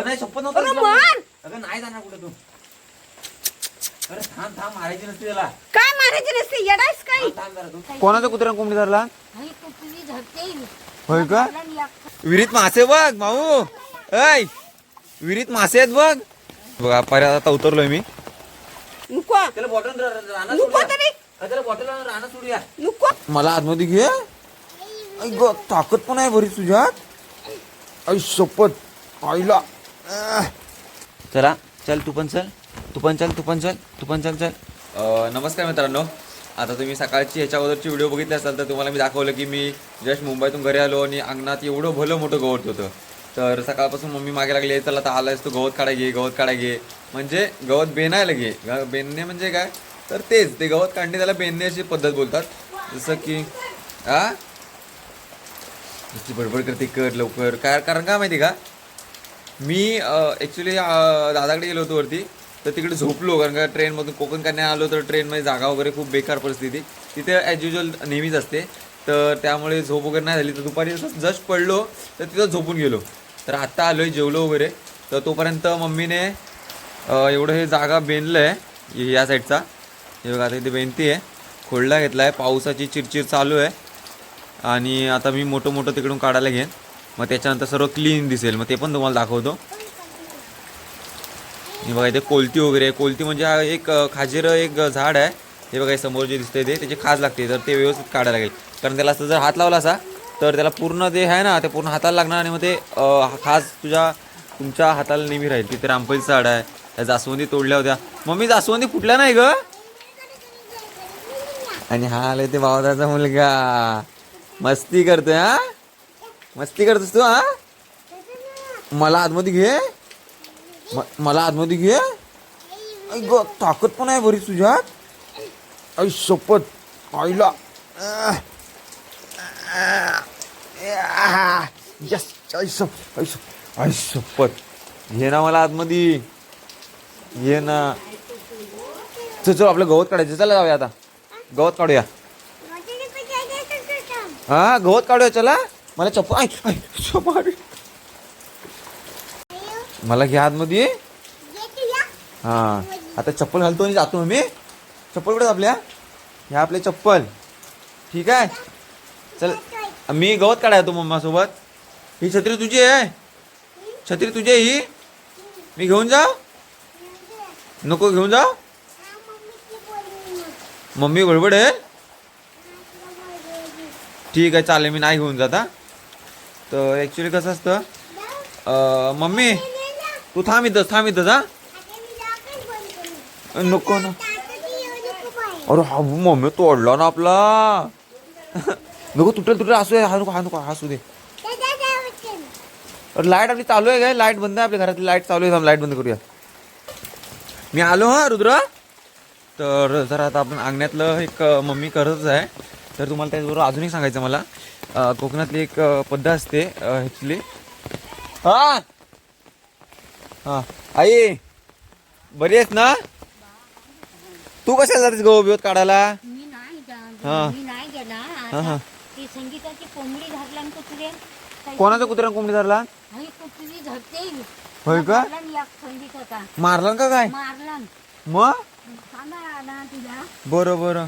अरे नाही शपथ अगं नव्हतं मार अगं नाही जाणार कुठे तू? अरे थांब थांब मारायची नसते त्याला. काय मारायचे नसते? येडायस काय? थांब, थांब जरा तू. कोणाचा कुत्र्या कोंबडी धरला? आई कुठली झडते होय का? मला विहिरीत मासे बघ माऊ. ऐ विहिरीत मासे आहेत बघ. बघा पर्यंत आता उतरलोय मी. नको. त्याला बॉटल राहणार नको तरी. त्याला बॉटल राहणार सोडूया. नको. मला आतमध्ये घे. ऐ ग ताकद पण आहे बरी तुझ्यात. ऐ शपथ आईला. चला चल तू पण चल. तू पण चल तू पण चल तू पण चल चल. नमस्कार मित्रांनो. आता तुम्ही सकाळची ह्याच्या अगोदरची व्हिडिओ बघितली असाल तर तुम्हाला मी दाखवलं की मी जस्ट मुंबईतून घरी आलो आणि अंगणात एवढं भलं मोठं गवत होतं. तर सकाळपासून मम्मी मागे लागले चला आता आलायस तू गवत काढा घे गवत काढा घे. म्हणजे गवत बेनायला घे. बेनणे म्हणजे काय? तर तेच ते गवत काढणे त्याला बेनणे अशी पद्धत बोलतात. जसं की आ? नुसती बडबड करते कर लवकर. काय कारण काय माहिती का? मी ॲक्च्युली दादाकडे गेलो होतो वरती. तर तिकडे झोपलो कारण का ट्रेनमधून कोकण कन्या आलो तर ट्रेनमध्ये जागा वगैरे खूप बेकार परिस्थिती तिथे ॲज युजल नेहमीच असते. तर त्यामुळे झोप वगैरे नाही झाली. तर दुपारी जसं जस्ट पडलो तर तिथं झोपून गेलो. तर आत्ता आलो आहे जेवलो वगैरे. तर तोपर्यंत मम्मीने एवढं हे जागा बेनलं आहे या साईडचा. हे बघा आता इथे बेनती आहे. खोडला घेतला आहे पावसाची चिरचिर चालू आहे. आणि आता मी मोठं मोठं तिकडून काढायला घेईन. मग त्याच्यानंतर सर्व क्लीन दिसेल. मग ते पण तुम्हाला दाखवतो. हे बघा इथे कोलती वगैरे आहे. कोलती म्हणजे हा एक अ, खाजीर एक झाड आहे. हे बघा समोर जे दिसतंय ते त्याची खाज लागते. तर ते व्यवस्थित काढायला लागेल. कारण त्याला असं जर हात लावला असा तर त्याला पूर्ण जे आहे ना ते पूर्ण हाताला लागणार आणि मग ते खाज तुझ्या तुमच्या हाताला नेहमी राहील. तिथे रामपलीचं झाड आहे. त्या जास्वंदी तोडल्या होत्या. मम्मी जास्वंदी फुटल्या नाही ग? आणि हा आलाय ते भावदाचा मुलगा. मस्ती करतोय हा? मस्ती करतोस तू हा? मला आतमध्ये घे. मला आतमध्ये घे. ग ताकद पण आहे बरी तुझ्यात. ऐ शपथ आईला. शप- ऐ शप- ऐ शपथ घे ना मला आतमध्ये. घे ना. चल चल आपलं गवत काढायचं. चला जाऊया आता. गवत काढूया. हा गवत काढूया चला. मला चप्पल आय आय चप्पल. मला घ्या आतमध्ये. हा. आता चप्पल घालतो आणि जातो मी चप्पल कुठे आपल्या? ह्या आपले चप्पल. ठीक आहे? चल. मी गवत काढाय तो मम्मा सोबत ही छत्री तुझी आहे. छत्री तुझी आहे ही. मी घेऊन जा नको घेऊन जा मम्मी बडबड आहे. ठीक आहे चालेल. मी नाही घेऊन जाता तर ॲक्च्युली कसं असतं? मम्मी तू थांब इथंच थांब इथंच हा नको ना. अरे हा मम्मी तोडला ना आपला. नको तुटेल तुटेल असू दे हा नको हा नको हसू दे. अरे लाइट आपली चालू आहे काय? लाइट बंद आहे आपल्या घरातली लाइट चालू आहे लाइट बंद करूया. मी आलो हा रुद्र. तर जर आता आपण अंगण्यातलं एक मम्मी करतच आहे. तर तुम्हाला त्याचबरोबर अजून एक सांगायचं मला. कोकणातली एक पद्धत असते ॲक्च्युली हा! हा. आई बरी आहेस ना? तू कशाला जातेस गहू बिवत काढायला? मी नाही हा. जा- मी नाही गेला हा, हा. आता ती संगीताची कोंबडी धरला आणि कुत्रे. काही- कोणाचा कुत्र्या कोंबडी धरला? आई कुत्री धरते. होय का? मारला आणि एक संगीत होता मारला का काय? मारला. मग? सांगा तुला बरं बरं.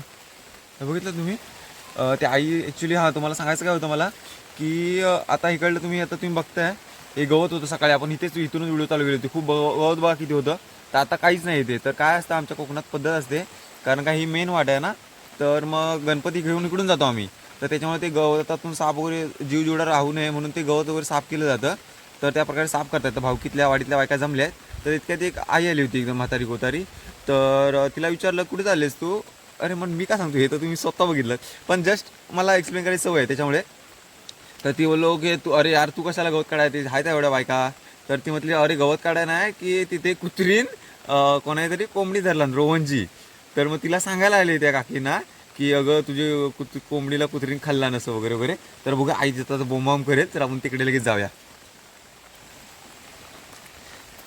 हे बघितलं तुम्ही? ते आई ॲक्च्युली हां तुम्हाला सांगायचं काय होतं मला की आता इकडलं तुम्ही आता तुम्ही बघताय हे गवत होतं सकाळी आपण इथेच इथूनच व्हिडिओ चालू केली होती. खूप गवत बघा किती होतं तर आता काहीच नाही येते तर काय असतं आमच्या कोकणात पद्धत असते कारण का ही मेन वाट आहे ना तर मग गणपती घेऊन इकडून जातो आम्ही. तर त्याच्यामुळे ते गवतातून साप वगैरे जीव राहू नये म्हणून ते गवत वगैरे साफ केलं जातं. तर त्या प्रकारे साफ करतात तर भावकीतल्या वाडीतल्या बायका जमल्या आहेत तर इतक्यात एक आई आली होती एकदम म्हातारी कोतारी तर तिला विचारलं कुठे चाललेस तू? अरे मग मी काय सांगतो? हे तर तुम्ही स्वतः बघितलं. पण जस्ट मला एक्सप्लेन करायची सवय आहे त्याच्यामुळे. तर ती बोललो की तू अरे यार तू कशाला गवत काढायचे आहे त्या एवढ्या बायका. तर ती म्हटली अरे गवत काढाय नाही की तिथे कुत्रीन कोणाही तरी कोंबडी धरला रोहनजी. तर मग तिला सांगायला आले त्या काकींना की अगं तुझे कुत कोंबडीला कुत्रीन खाल्ला नसं वगैरे वगैरे. तर बघा आई जिथं बोंबाम करेल तर आपण तिकडे लगेच जाऊया.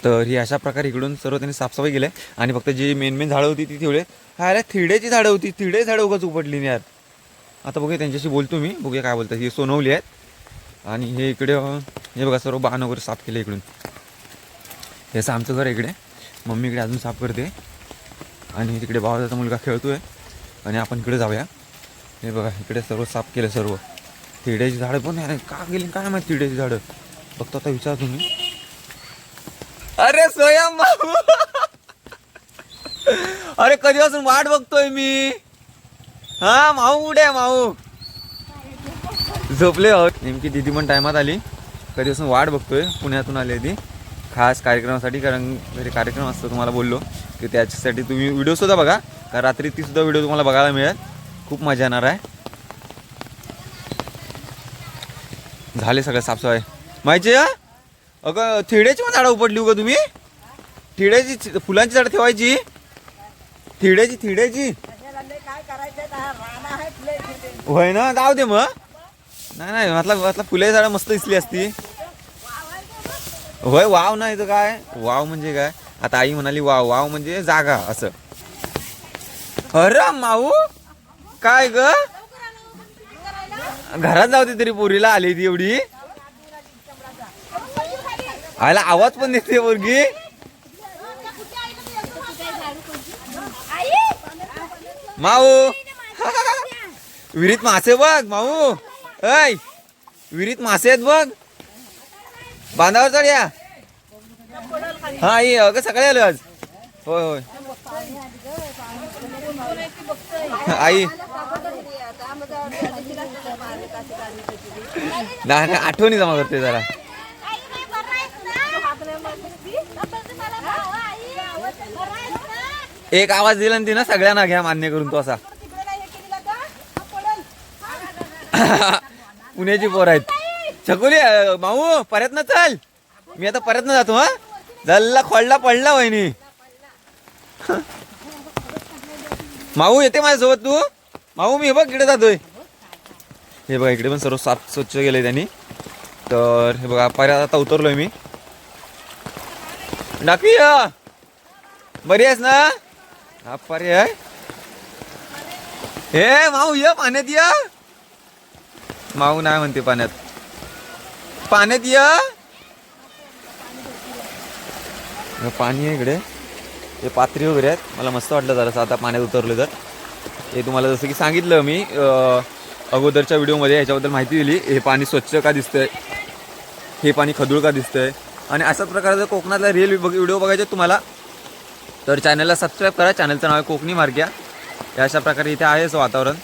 तर ही अशा प्रकारे इकडून सर्व त्यांनी साफसफाई केली आहे. आणि फक्त जी मेन मेन झाडं होती ती तेवढे हा यार थिडेची झाडं होती. थिडे झाडं उगाच उपटली नाही यार. आता बघूया त्यांच्याशी बोलतो मी. बघूया काय बोलतात. ही सोनवली आहेत. आणि हे इकडे हे बघा सर्व बाण वगैरे साफ केले इकडून. हे असं आमचं घर इकडे. मम्मी इकडे अजून साफ करते. आणि तिकडे भावाचा मुलगा खेळतो आहे आणि आपण इकडे जाऊया. हे बघा इकडे सर्व साफ केलं सर्व. तिड्याची झाडं पण आहे का गेली काय माहिती तिड्याची झाडं? फक्त आता विचार तुम्ही अरे स्वयं बाबू अरे कधीपासून वाट बघतोय मी? हा माऊ उड्या माऊ? झोपले आहोत. नेमकी दिदी पण टायमात आली. कधीपासून वाट बघतोय पुण्यातून आली ती. खास कार्यक्रमासाठी कारण घरी कार्यक्रम असतो तुम्हाला बोललो की त्याच्यासाठी तुम्ही व्हिडिओ सुद्धा बघा. कारण रात्री ती सुद्धा व्हिडिओ तुम्हाला बघायला मिळेल. खूप मजा येणार आहे. झाले सगळं साफसफाई. माहिती आहे? अगं थिड्याची पण झाडं उपडली का तुम्ही? थिड्याची फुलांची झाडं ठेवायची? थिड्याची थिड्याची होय ना जाऊ दे मग. नाही नाही म्हटलं म्हटलं फुले झाडं मस्त दिसली असती. होय वाव नाही तर काय? वाव म्हणजे काय? आता आई म्हणाली वाव वाव म्हणजे जागा असं. अरे माऊ काय ग? घरात जाऊ दे तरी पोरीला आली ती एवढी. आयला आवाज पण देते मुलगी माऊ. विहिरीत मासे बघ माऊ. ऐ विहिरीत मासे आहेत बघ. बांधावर चढ या. हा आई अगं सकाळी आलो आज. होय होय. आई. नाही, आठवणी जमा करते जरा. एक आवाज दिला ना तिनं सगळ्यांना घ्या मान्य करून तो असा. पुण्याची पोर आहेत. छकुली माऊ परत ना चल. मी आता परत ना जातो हा? जल्ला खोडला पडला वहिनी. माऊ येते माझ्यासोबत तू? माऊ मी हे बघ इकडे जातोय. हे बघा इकडे पण सर्व साफ स्वच्छ केलंय त्यांनी. तर हे बघा परत आता उतरलोय मी. डाकी बरी आहेस ना? हा पर्याय हे। माऊ ये पाण्यात या। माऊ नाही म्हणते पाण्यात. पाण्यात या। पाणी आहे इकडे. हे पात्री वगैरे आहेत. मला मस्त वाटलं जरासं आता पाण्यात उतरलं तर. हे तुम्हाला जसं की सांगितलं मी अगोदरच्या व्हिडिओमध्ये याच्याबद्दल माहिती दिली. हे पाणी स्वच्छ का दिसतंय? हे पाणी खदूळ का दिसतंय? आणि अशाच प्रकारचं कोकणातला रिअल व्हिडिओ बघायचे तुम्हाला. तर चॅनलला सबस्क्राईब करा. चॅनलचं नाव आहे कोकणी मार्ग्या. या अशा प्रकारे इथे आहेच वातावरण.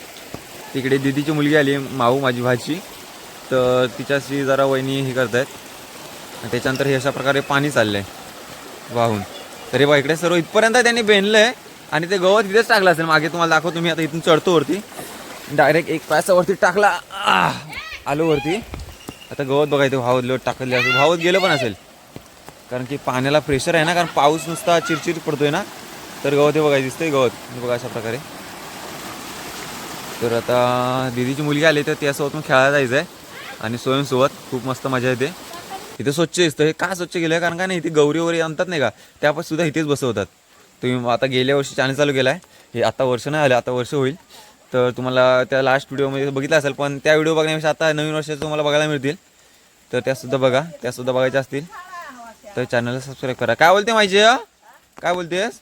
तिकडे दिदीची मुलगी आली माऊ माझी भाची. तर तिच्याशी जरा वहिनी हे करत आहेत त्याच्यानंतर हे अशा प्रकारे पाणी चाललं आहे वाहून. तरी बा इकडे सर्व इथपर्यंत त्यांनी बेनलं आहे आणि ते गवत इथेच टाकलं असेल. मागे तुम्हाला दाखवतो मी आता इथून चढतो वरती. डायरेक्ट एक पायसावरती टाकला. आलो वरती. आता गवत बघा इथे वाहत लोट टाकले असेल. वाहत गेलं पण असेल. कारण की पाण्याला प्रेशर आहे ना कारण पाऊस नुसता चिरचिर पडतोय ना तर गवत हे बघा दिसतंय गवत. बघा अशा प्रकारे. तर आता दिदीची मुलगी आली तर त्यासोबत मग खेळायला जायचं आहे आणि स्वयंसोबत खूप मस्त मजा येते. इथे स्वच्छ दिसतं. हे का स्वच्छ केलं कारण का नाही इथे गौरी वगैरे आणतात नाही का? त्यापासून सुद्धा इथेच बसवतात. तुम्ही आता गेल्या वर्षी चॅनल चालू केला आहे हे आता वर्ष नाही आलं आता वर्ष होईल. तर तुम्हाला त्या लास्ट व्हिडिओमध्ये बघितलं असेल पण त्या व्हिडिओ बघण्यापेक्षा आता नवीन वर्षाचं तुम्हाला बघायला मिळतील. तर त्यासुद्धा बघा त्यासुद्धा बघायच्या असतील. तर चॅनलला सबस्क्राईब करा. काय बोलते माहिती काय बोलतेस?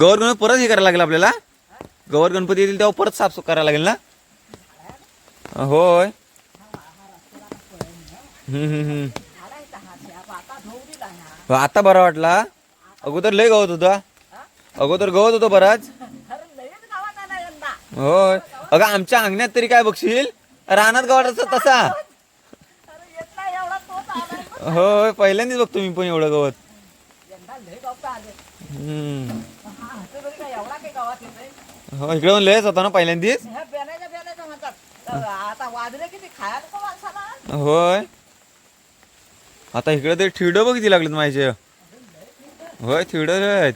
गौर गणपती परत हे करायला लागेल आपल्याला? गौर गणपती येतील तेव्हा परत साफ करायला लागेल ना? होय. हो, आता बरा वाटला. अगोदर लय गवत होता. अगोदर गवत होतं बराच. होय. अगं आमच्या अंगण्यात तरी काय बघशील? रानात गवत तसा. होय पहिल्यांदाच बघतो मी पण एवढं गवत. हो इकडे पण लयच होता ना पहिल्यांदाच? होय आता इकडे ते थिडं बघ किती लागलेत माझे. होय थिडं आहेत.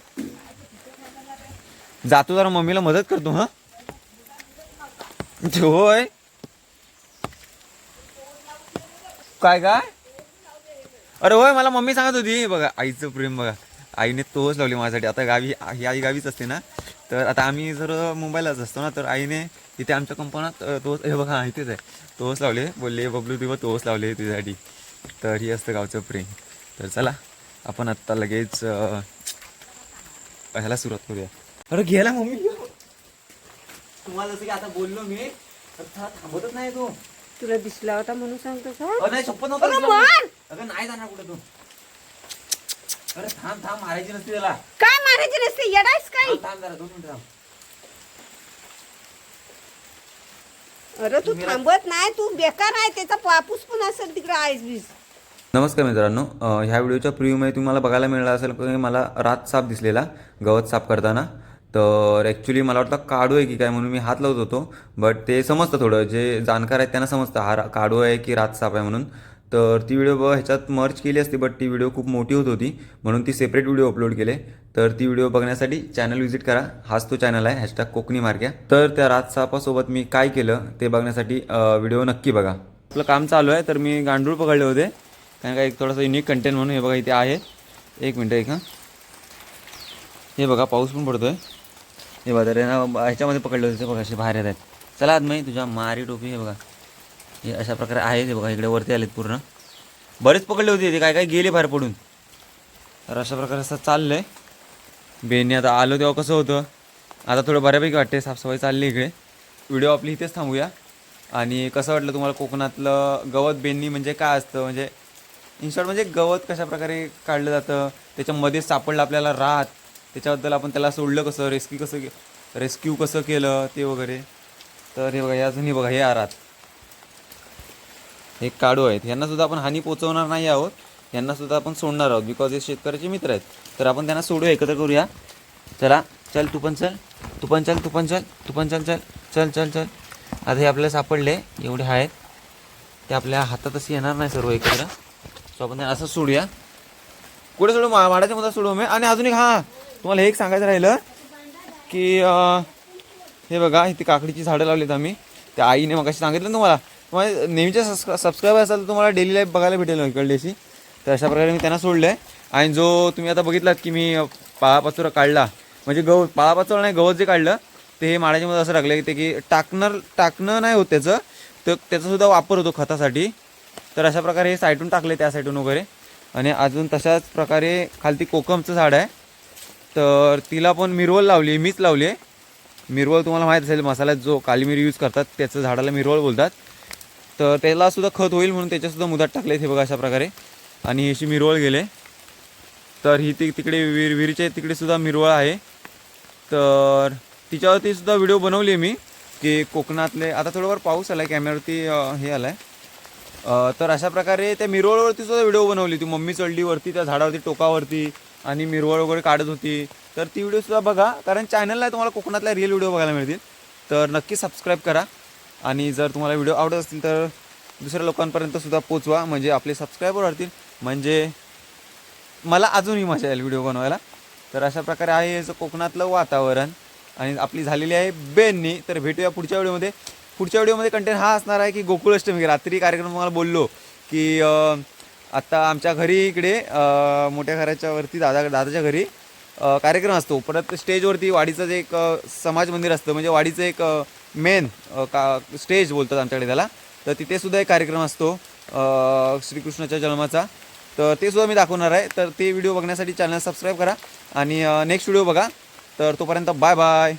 जातो जरा मम्मीला मदत करतो हा? होय. काय काय? अरे होय मला मम्मी सांगत होती. बघा आईचं प्रेम बघा. आईने तोच लावली माझ्यासाठी. आता गावी ही आई गावीच असते ना. तर आता आम्ही जर मुंबईलाच असतो ना तर आईने इथे आमच्या कंपनात तोच हे बघा इथेच आहे. तोच लावले. बोलले बबलू तेव्हा तोच लावले तुझ्यासाठी. तर ही असतं गावचं प्रेम. तर चला आपण आत्ता लगेच ह्याला सुरुवात करूया. अरे गेला मम्मी. तुम्हाला जसं की आता बोललो मी थांबतच नाही तो. तुला दिसला होता म्हणून सांगतो अगं नाही जाणार कुठे तू. अरे थांब थांब मारायची नसते त्याला. काय मारायची नसते? येडायस काय? थांब जरा दोन मिनिट थांब. अरे तू थांबत नाही तू बेकार आहे त्याचा पापूस पण असेल तिकडे आईस बीस नमस्कार मित्रांनो अ, ह्या व्हिडिओच्या प्रिव्ह्यूमध्ये तुम्हाला बघायला मिळालं असेल की मला रात साप दिसलेला गवत साफ करताना. तर ॲक्च्युली मला वाटतं काडू आहे की काय म्हणून मी हात लावत होतो. बट ते समजतं थोडं जे जाणकार आहेत त्यांना समजतं हा रा- काडू आहे की रात साप आहे म्हणून. तर ती व्हिडिओ ब ह्याच्यात मर्च केली असती बट ती व्हिडिओ खूप मोठी होत होती. म्हणून ती सेपरेट व्हिडिओ अपलोड केले. तर ती व्हिडिओ बघण्यासाठी चॅनल व्हिजिट करा. हाच तो चॅनल आहे हॅशटॅग कोकणी मार्ग्या तर त्या रात सापासोबत मी काय केलं ते बघण्यासाठी व्हिडिओ नक्की बघा. आपलं काम चालू आहे तर मी गांडूळ पकडले होते. कारण का एक थोडंसं युनिक कंटेंट म्हणून हे बघा इथे आहे. एक मिनटं एक हां. हे बघा पाऊस पण पडतो आहे हे बघा तर ना ह्याच्यामध्ये पकडले होते ते बघा असे बाहेर येत आहेत. चला आज मी तुझ्या मारी टोपी हे बघा. हे अशा प्रकारे आहे ते बघा इकडे वरती आलेत पूर्ण. बरेच पकडले होते ते काय काय गेले बाहेर पडून. तर अशा प्रकारे असं चाललं आहे बेनी आता आलो तेव्हा कसं होतं आता थोडं बऱ्यापैकी वाटते साफसफाई चालली इकडे. व्हिडिओ आपली इथेच थांबूया. आणि कसं वाटलं तुम्हाला कोकणातलं गवत बेनी म्हणजे काय असतं? म्हणजे इन शॉर्ट म्हणजे गवत कशा प्रकारे काढलं जातं? त्याच्यामध्ये सापडलं आपल्याला रात त्याच्याबद्दल आपण त्याला सोडलं कसं? रेस्क्यू कसं के रेस्क्यू कसं केलं ते वगैरे? तर हे बघा या अजूनही बघा हे आरात. हे काढू आहेत. यांना सुद्धा आपण हानी पोचवणार नाही आहोत. यांना सुद्धा आपण सोडणार आहोत. बिकॉज हे शेतकऱ्याचे मित्र आहेत. तर आपण त्यांना सोडू एकत्र करूया. चला चल तू पण चल. तू पण चल तू पण चल. तू पण चल चल. चल चल चल. आता हे आपल्याला सापडले. एवढे आहेत. ते आपल्या हातात असे येणार नाही सर्व एकत्र. सो आपण त्यांना असं सोडूया. कुठे सोडू? मा माडाच्या मध्ये सोडू मी आणि अजून एक हां. तुम्हाला हे एक सांगायचं राहिलं की हे बघा इथे काकडीची झाडं लावलीत आम्ही. त्या आईने मग सांगितलं ना तुम्हाला नेहमीच्या सबस्क्रा सबस्क्राईबर असाल तर तुम्हाला डेली लाईफ बघायला भेटेल इकडल्याशी तर अशा प्रकारे मी त्यांना सोडलं आहे आणि जो तुम्ही आता बघितलात की मी पाळापाचोरा काढला म्हणजे गव पाळापाचोरा नाही गवत जे काढलं ते हे माळ्याच्यामध्ये असं टाकलं की ते की टाकणार टाकणं नाही होत त्याचं तर त्याचासुद्धा वापर होतो खतासाठी. तर अशा प्रकारे हे साईटून टाकले त्या साईटून वगैरे. आणि अजून तशाच प्रकारे खालती कोकमचं झाड आहे. तर तिला पण मिरवल लावली मीच लावली आहे मिरवल तुम्हाला माहीत असेल मसाल्यात जो काली मिरी यूज करतात त्याचं झाडाला मिरवल बोलतात. तर त्याला सुद्धा खत होईल म्हणून त्याच्यासुद्धा मुदात टाकले हे बघा अशा प्रकारे. आणि अशी मिरवळ गेले. तर ही ती तिकडे विर विहिरीच्या तिकडे सुद्धा मिरवळ आहे. तर तिच्यावरती सुद्धा व्हिडिओ बनवली आहे मी की कोकणातले आता थोडंफार पाऊस आला आहे कॅमेऱ्यावरती हे आलं आहे तर अशा प्रकारे त्या मिरवळवरती सुद्धा व्हिडिओ बनवली ती मम्मी चढलीवरती त्या झाडावरती टोकावरती आणि मिरवळ वगैरे काढत होती. तर ती व्हिडिओसुद्धा बघा कारण चॅनलला तुम्हाला कोकणातल्या रिअल व्हिडिओ बघायला मिळतील. तर नक्की सबस्क्राईब करा. आणि जर तुम्हाला व्हिडिओ आवडत असतील तर दुसऱ्या लोकांपर्यंत सुद्धा पोचवा म्हणजे आपले सबस्क्रायबर वाढतील. म्हणजे मला अजूनही मजा येईल व्हिडिओ बनवायला. तर अशा प्रकारे आहे याचं कोकणातलं वातावरण आणि आपली झालेली आहे बेननी. तर भेटूया पुढच्या व्हिडिओमध्ये. पुढच्या व्हिडिओमध्ये कंटेंट हा असणार आहे की गोकुळाष्टमी रात्री कार्यक्रम तुम्हाला बोललो की आत्ता आमच्या घरी इकडे मोठ्या घराच्या वरती दादा दादाच्या घरी कार्यक्रम असतो. परत स्टेजवरती वाडीचं जे एक समाज मंदिर असतं. म्हणजे वाडीचं एक मेन का स्टेज बोलतात आमच्याकडे त्याला. तर तिथे सुद्धा एक कार्यक्रम असतो श्रीकृष्णाच्या जन्माचा. तर ते सुद्धा मी दाखवणार आहे. तर ते व्हिडिओ बघण्यासाठी चॅनल सबस्क्राईब करा आणि नेक्स्ट व्हिडिओ बघा. तर तोपर्यंत बाय बाय